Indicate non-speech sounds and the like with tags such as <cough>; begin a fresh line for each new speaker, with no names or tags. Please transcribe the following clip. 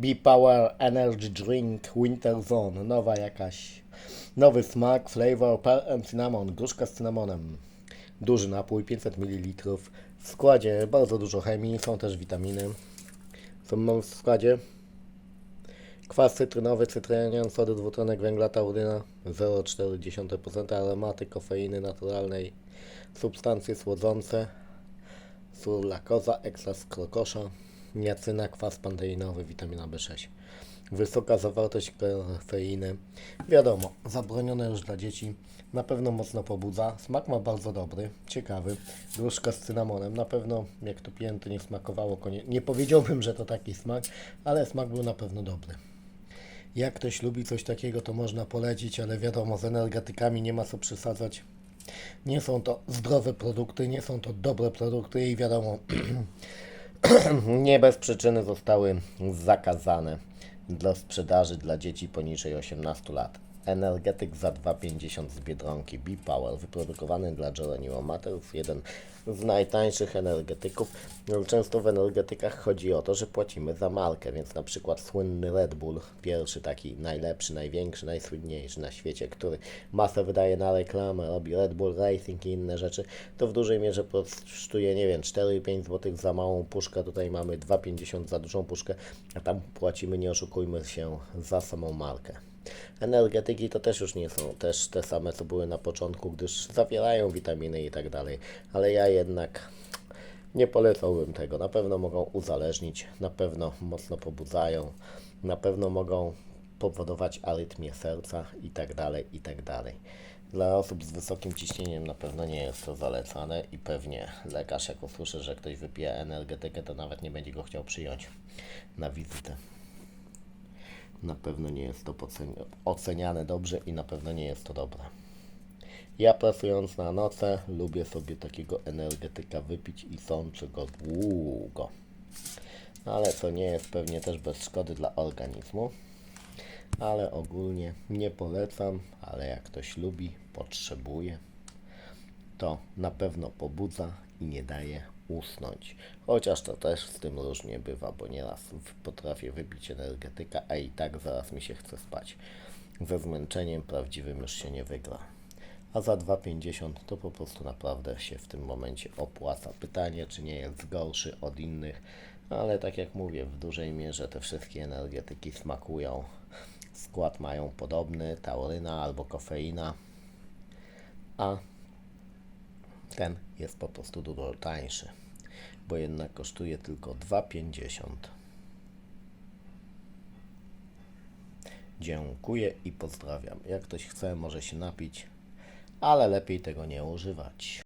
B-Power Energy Drink Winter Zone. Nowa jakaś. Nowy smak, flavor, pearl and cinnamon. Gruszka z cynamonem. Duży napój, 500 ml. W składzie bardzo dużo chemii, są też witaminy. Co mamy w składzie? Kwas cytrynowy, cytrynian, sody dwutlenek węgla, tauryna 0,4% aromaty, kofeiny naturalnej, substancje słodzące, sól lakoza, ekstras krokosza, niacyna, kwas panteinowy, witamina B6. Wysoka zawartość kofeiny. Wiadomo, zabronione już dla dzieci. Na pewno mocno pobudza. Smak ma bardzo dobry, ciekawy. Gruszka z cynamonem. Na pewno, jak to piłem, to nie smakowało konie. Nie powiedziałbym, że to taki smak, ale smak był na pewno dobry. Jak ktoś lubi coś takiego, to można polecić, ale wiadomo, z energetykami nie ma co przesadzać. Nie są to zdrowe produkty, nie są to dobre produkty i wiadomo, <clears throat> <clears throat> nie bez przyczyny zostały zakazane dla sprzedaży dla dzieci poniżej 18 lat. Energetyk za 2,50 z Biedronki B-Power, wyprodukowany dla Geronimo Materów, jeden z najtańszych energetyków. Często w energetykach chodzi o to, że płacimy za markę, więc na przykład słynny Red Bull, pierwszy taki najlepszy, największy, najsłynniejszy na świecie, który masę wydaje na reklamę, robi Red Bull Racing i inne rzeczy, to w dużej mierze kosztuje, nie wiem, 4-5 zł za małą puszkę, tutaj mamy 2,50 za dużą puszkę, a tam płacimy, nie oszukujmy się, za samą markę. Energetyki to też już nie są też te same, co były na początku, gdyż zawierają witaminy i tak dalej, ale ja jednak nie polecałbym tego. Na pewno mogą uzależnić, na pewno mocno pobudzają, na pewno mogą powodować arytmię serca i tak dalej, i tak dalej. Dla osób z wysokim ciśnieniem na pewno nie jest to zalecane i pewnie lekarz jak usłyszy, że ktoś wypije energetykę, to nawet nie będzie go chciał przyjąć na wizytę. Na pewno nie jest to oceniane dobrze i na pewno nie jest to dobre. Ja pracując na noce lubię sobie takiego energetyka wypić i sączę go długo. Ale to nie jest pewnie też bez szkody dla organizmu. Ale ogólnie nie polecam, ale jak ktoś lubi, potrzebuje, to na pewno pobudza i nie daje usnąć. Chociaż to też z tym różnie bywa, bo nieraz potrafię wypić energetyka, a i tak zaraz mi się chce spać. Ze zmęczeniem prawdziwym już się nie wygra. A za 2,50 to po prostu naprawdę się w tym momencie opłaca. Pytanie, czy nie jest gorszy od innych, ale tak jak mówię, w dużej mierze te wszystkie energetyki smakują. Skład mają podobny, tauryna albo kofeina, a ten jest po prostu dużo tańszy, bo jednak kosztuje tylko 2,50. Dziękuję i pozdrawiam. Jak ktoś chce, może się napić, ale lepiej tego nie używać.